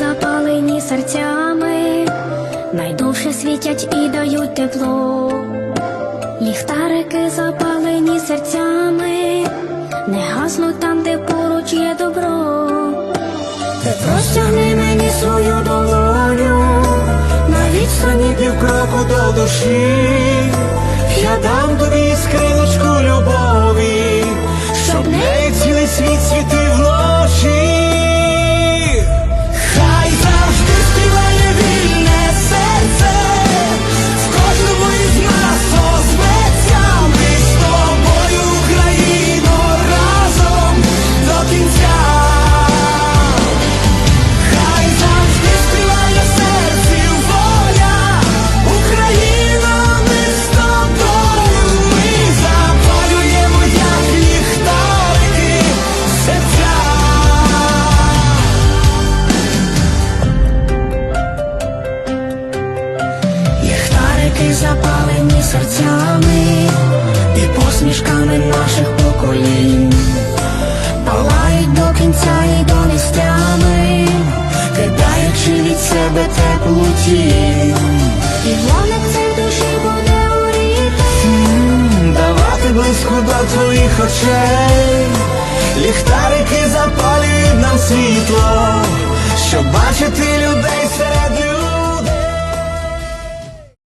запалені серцями, найдовше світять і дають тепло. Ліхтарики запалені серцями, не гаснуть там, де поруч є добро. Ти простягни мені свою долоню, на відстані півкроку до душі, Ліхтарики запалені серцями і посмішками наших поколінь, палають до кінця і до нестями, кидаючи від себе теплу тінь. І вогник цей в душі буде горіти. Давати близько до твоїх очей, ліхтарики запалюють нам світло, щоб бачити.